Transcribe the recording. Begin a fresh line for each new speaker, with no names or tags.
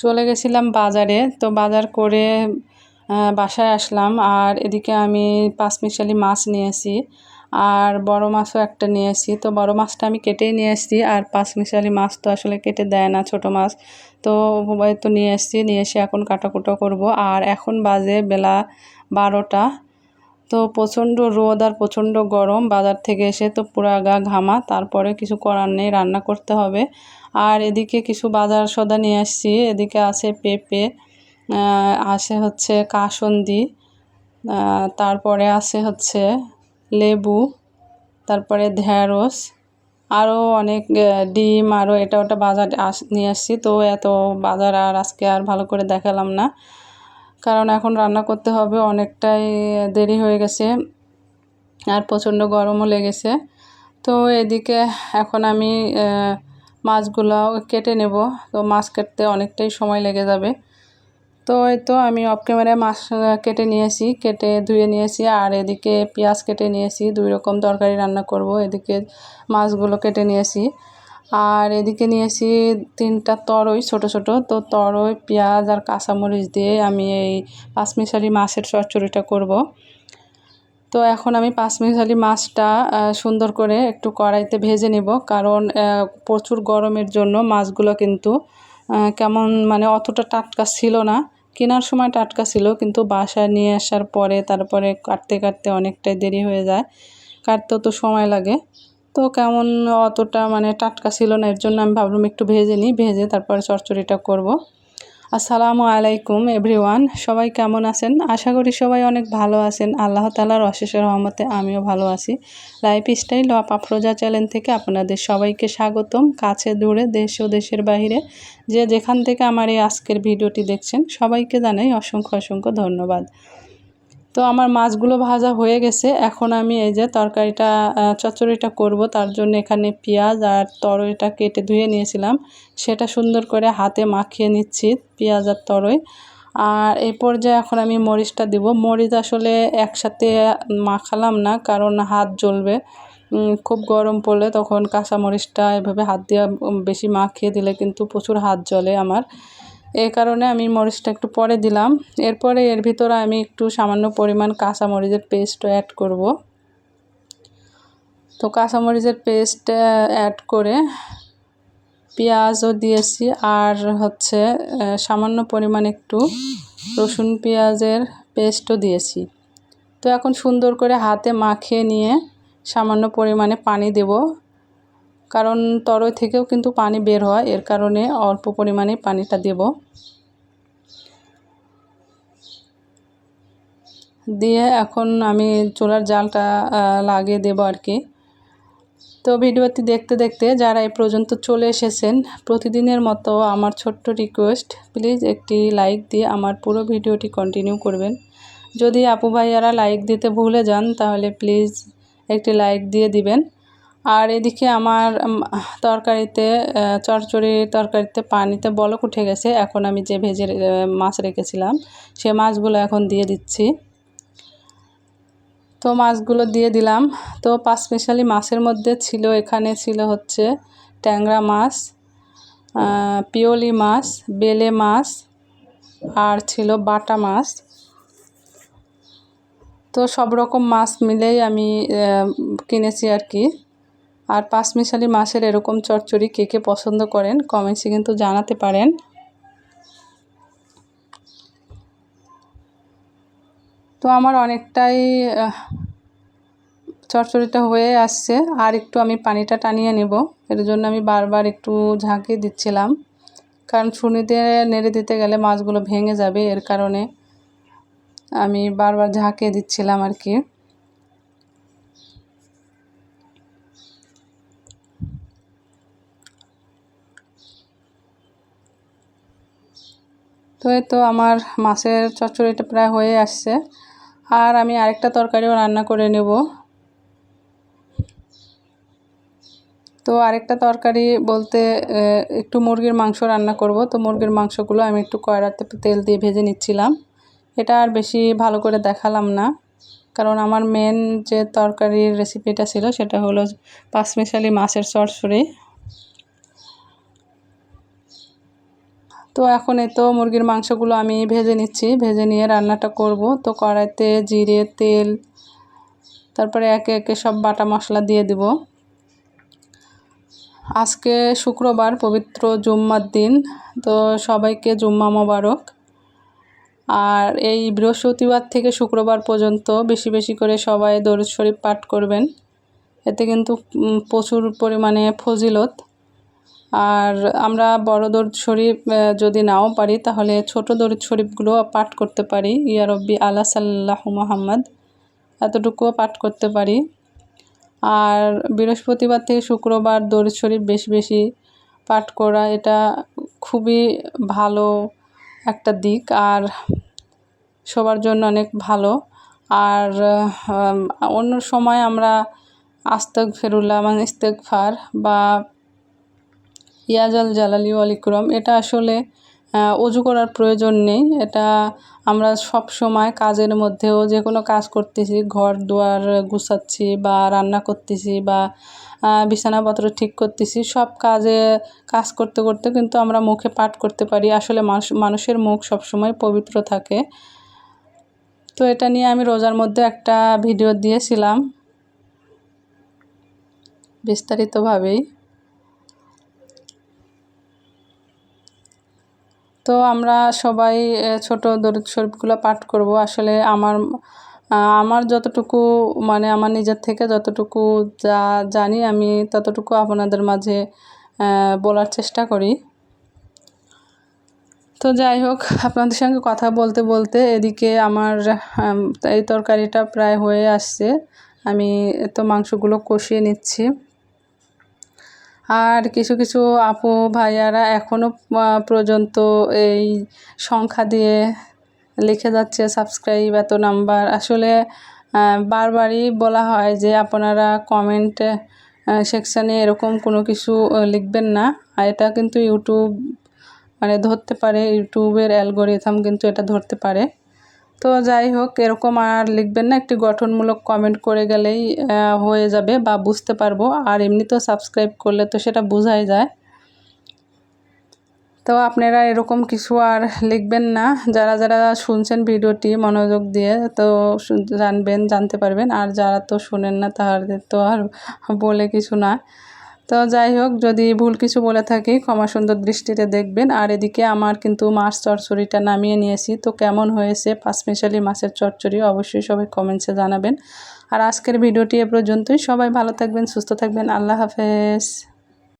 চলে গেছিলাম বাজারে। তো বাজার করে বাসায় আসলাম। আর এদিকে আমি পাঁচমিশালি মাছ নিয়েছি আর বড় মাছও একটা নিয়েছি তো বড় মাছটা আমি কেটেই নিয়ে এসেছি আর পাঁচমিশালি মাছ তো আসলে কেটে দেয় না ছোট মাছ। তো তো নিয়ে এসেছি নিয়ে এসে এখন কাটাকুটো করব। আর এখন বাজে বেলা বারোটা। তো প্রচণ্ড রোদ আর প্রচণ্ড গরম, বাজার থেকে এসে তো পুরা গা ঘামা, তারপরে কিছু করার নেই, রান্না করতে হবে। আর এদিকে কিছু বাজার সদা নিয়ে আসছি, এদিকে আছে পেঁপে আসে হচ্ছে কাসন্দি তারপরে আছে হচ্ছে লেবু, তারপরে ঢ্যাঁড়স আরও অনেক ডিম আরও এটা ওটা বাজার আস, নিয়ে আসছি। তো এত বাজার আর আজকে আর ভালো করে দেখালাম না। কারণ এখন রান্না করতে হবে অনেকটাই দেরি হয়ে গেছে আর প্রচণ্ড গরমও লেগেছে। তো এদিকে এখন আমি মাছগুলো কেটে নেব। তো মাছ কাটতে অনেকটাই সময় লেগে যাবে। তো এই তো আমি অফ ক্যামেরায় মাছ কেটে নিয়েছি, কেটে ধুয়ে নিয়েছি আর এদিকে পেঁয়াজ কেটে নিয়েছি। দুই রকম তরকারি রান্না করব। এদিকে মাছগুলো কেটে নিয়েছি। আর এদিকে নিয়েছি তিনটা তরই ছোট ছোট। তো তরই, পেঁয়াজ আর কাঁচামরিচ দিয়ে আমি এই পাঁচমিশালি মাছের চচ্চড়িটা করব। তো এখন আমি পাঁচমিশালি মাছটা সুন্দর করে একটু কড়াইতে ভেজে নেব। কারণ প্রচুর গরমের জন্য মাছগুলো কিন্তু কেমন মানে অতটা টাটকা ছিল না। কেনার সময় টাটকা ছিল, কিন্তু বাসায় নিয়ে আসার পরে, তারপরে কাটতে কাটতে অনেকটাই দেরি হয়ে যায়। কাটতেও তো সময় লাগে। তো কেমন অতটা মানে টাটকা ছিল না, এর জন্য আমি ভাবলাম একটু ভেজে নিই, ভেজে তারপরে চচ্চড়িটা করব। আসসালামু আলাইকুম এভরিওয়ান, সবাই কেমন আছেন? আশা করি সবাই অনেক ভালো আছেন। আল্লাহ তালার অশেষ রহমতে আমিও ভালো আছি। Lifestyle of Afroza channel থেকে আপনাদের সবাইকে স্বাগতম। কাছে দূরে, দেশ ও দেশের বাইরে যে যেখান থেকে আমার এই আজকের ভিডিওটি দেখছেন, সবাইকে জানাই অসংখ্য অসংখ্য ধন্যবাদ। তো আমার মাছগুলো ভাজা হয়ে গেছে। এখন আমি এই যে তরকারিটা চচ্চড়িটা করব। তার জন্য এখানে পেঁয়াজ আর তরইটা কেটে ধুয়ে নিয়েছিলাম। সেটা সুন্দর করে হাতে মাখিয়ে নিচ্ছি পেঁয়াজ আর তরই। আর এই পর্যায়ে এখন আমি মরিচটা দিব। মরিচ আসলে একসাথে মাখালাম না, কারণ হাত জ্বলবে। খুব গরম পড়লে তখন কাঁচা মরিচটা এভাবে হাত দিয়ে বেশি মাখিয়ে দিলে কিন্তু প্রচুর হাত জ্বলে আমার। এই কারণে আমি মরিচটা একটু পরে দিলাম। এরপরে এর ভিতরে আমি একটু সামান্য পরিমাণ কাঁচা মরিচের পেস্টও অ্যাড করব। তো কাঁচা মরিচের পেস্ট অ্যাড করে পেঁয়াজও দিয়েছি আর হচ্ছে সামান্য পরিমাণ একটু রসুন পেঁয়াজের পেস্টও দিয়েছি। তো এখন সুন্দর করে হাতে মাখিয়ে নিয়ে সামান্য পরিমাণে পানি দেব। কারণ তরই থেকেও কিন্তু পানি বের হয়। এর কারণে অল্প পরিমাণে পানিটা দেব। দিয়ে এখন আমি চুলার জালটা লাগিয়ে দেবো আর কি তো ভিডিওটি দেখতে দেখতে যারা এই পর্যন্ত চলে এসেছেন, প্রতিদিনের মতো আমার ছোট্ট রিকোয়েস্ট প্লিজ একটি লাইক দিয়ে আমার পুরো ভিডিওটি কন্টিনিউ করবেন। যদি আপু ভাইয়ারা লাইক দিতে ভুলে যান, তাহলে প্লিজ একটি লাইক দিয়ে দিবেন। আর এদিকে আমার তরকারিতে চচ্চড়ি তরকারিতে পানিতে বলক উঠে গেছে। এখন আমি যে ভেজে মাছ রেখেছিলাম, সে মাছগুলো এখন দিয়ে দিচ্ছি। তো মাছগুলো দিয়ে দিলাম। তো পাঁচ স্পেশালি মাছের মধ্যে ছিল, এখানে ছিল হচ্ছে ট্যাংরা মাছ পিওলি মাছ, বেলে মাছ, আর ছিল বাটা মাছ। তো সব রকম মাছ মিলেই আমি কিনেছি আর কি। আর পাঁচমিশালি মাছের এরকম চচ্চড়ি কে কে পছন্দ করেন কমেন্টসে কিন্তু জানাতে পারেন। তো আমার অনেকটাই আহ, চচ্চড়িটা হয়ে আসছে। আর একটু আমি পানিটা টানিয়ে নেব। এর জন্য আমি বারবার একটু ঝাঁকিয়ে দিচ্ছিলাম। কারণ ছুনি দিয়ে নেড়ে দিতে গেলে মাছগুলো ভেঙে যাবে। এর কারণে আমি বারবার ঝাঁকিয়ে দিচ্ছিলাম আর কি। তো এই তো আমার মাছের চচ্চড়িটা প্রায় হয়ে আসছে। আর আমি আরেকটা তরকারিও রান্না করে নেব। তো আরেকটা তরকারি বলতে একটু মুরগির মাংস রান্না করব। তো মুরগির মাংসগুলো আমি একটু কয়রাতে তেল দিয়ে ভেজে নিচ্ছিলাম। এটা আর বেশি ভালো করে দেখালাম না। কারণ আমার মেন যে তরকারির রেসিপিটা ছিল, সেটা হলো পাঁচমিশালি মাছের চচ্চড়ি তো এখন এই তো মুরগির মাংসগুলো আমি ভেজে নিচ্ছি। ভেজে নিয়ে রান্নাটা করব। তো কড়াইতে জিরে, তেল, তারপরে একে একে সব বাটা মশলা দিয়ে দিব। আজকে শুক্রবার, পবিত্র জুম্মার দিন, তো সবাইকে জুম্মা মোবারক। আর এই বৃহস্পতিবার থেকে শুক্রবার পর্যন্ত বেশি বেশি করে সবাই দরুদ শরীফ পাঠ করবেন। এতে কিন্তু প্রচুর পরিমাণে ফজিলত। আর আমরা বড় দরুদ শরীফ যদি নাও পারি, তাহলে ছোট দরুদ শরীফগুলো পাঠ করতে পারি। ইয়ারব্বি আল্লাহ সাল্লাহ মোহাম্মদ, এতটুকুও পাঠ করতে পারি। আর বৃহস্পতিবার থেকে শুক্রবার দরুদ শরীফ বেশি বেশি পাঠ করা, এটা খুবই ভালো একটা দিক আর সবার জন্য অনেক ভালো। আর অন্য সময় আমরা আস্তেক ফেরুল্লাহ মানে ইস্তেকফার বা ইয়াজাল জালালি অলিক্রম এটা আসলে অজু করার প্রয়োজন নেই। এটা আমরা সব সময় কাজের মধ্যেও যে কোনো কাজ করতেছি, ঘর দুয়ার গুছাচ্ছি বা রান্না করতেছি বা বিছানাপত্র ঠিক করতেছি, সব কাজে, কাজ করতে করতে কিন্তু আমরা মুখে পাঠ করতে পারি। আসলে মানুষ, মানুষের মুখ সবসময় পবিত্র থাকে। তো এটা নিয়ে আমি রোজার মধ্যে একটা ভিডিও দিয়েছিলাম। বিস্তারিতভাবেই। তো আমরা সবাই ছোট দরুদ শরীফগুলো পাঠ করব। আসলে আমার আমার যতটুকু মানে আমার নিজের থেকে যতটুকু যা জানি, আমি ততটুকু আপনাদের মাঝে বলার চেষ্টা করি। তো যাই হোক, আপনাদের সঙ্গে কথা বলতে বলতে এদিকে আমার এই তরকারিটা প্রায় হয়ে আসছে। আমি তো মাংসগুলো কষিয়ে নিচ্ছি। আর কিছু কিছু আপু ভাইয়ারা এখনও পর্যন্ত এই সংখ্যা দিয়ে লিখে যাচ্ছে সাবস্ক্রাইব এত নাম্বার আসলে বারবারই বলা হয় যে আপনারা কমেন্ট সেকশানে এরকম কোনো কিছু লিখবেন না। আর এটা কিন্তু ইউটিউব মানে ধরতে পারে ইউটিউবের অ্যালগোরিথাম কিন্তু এটা ধরতে পারে। তো যাই হোক, এরকম আর লিখবেন না, একটি গঠনমূলক কমেন্ট করে গেলেই হয়ে যাবে বা বুঝতে পারব। আর এমনিতেও সাবস্ক্রাইব করলে তো সেটা বোঝাই যায়। তো আপনারা এরকম কিছু আর লিখবেন না। যারা যারা শুনছেন ভিডিওটি মনোযোগ দিয়ে, তো জানবেন, জানতে পারবেন। আর যারা তো শুনেন না তাদের তো আর বলে কিছু না। তো যাই হোক, যদি ভুল কিছু বলে থাকি, ক্ষমা সুন্দর দৃষ্টিতে দেখবেন। আর এদিকে আমার কিন্তু মাছ চচ্চড়িটা নামিয়ে নিয়েছি। তো কেমন হয়েছে পাঁচমিশালি মাছের চচ্চড়ি অবশ্যই সবাই কমেন্টসে জানাবেন। আর আজকের ভিডিওটি এ পর্যন্তই। সবাই ভালো থাকবেন, সুস্থ থাকবেন। আল্লাহ হাফেজ।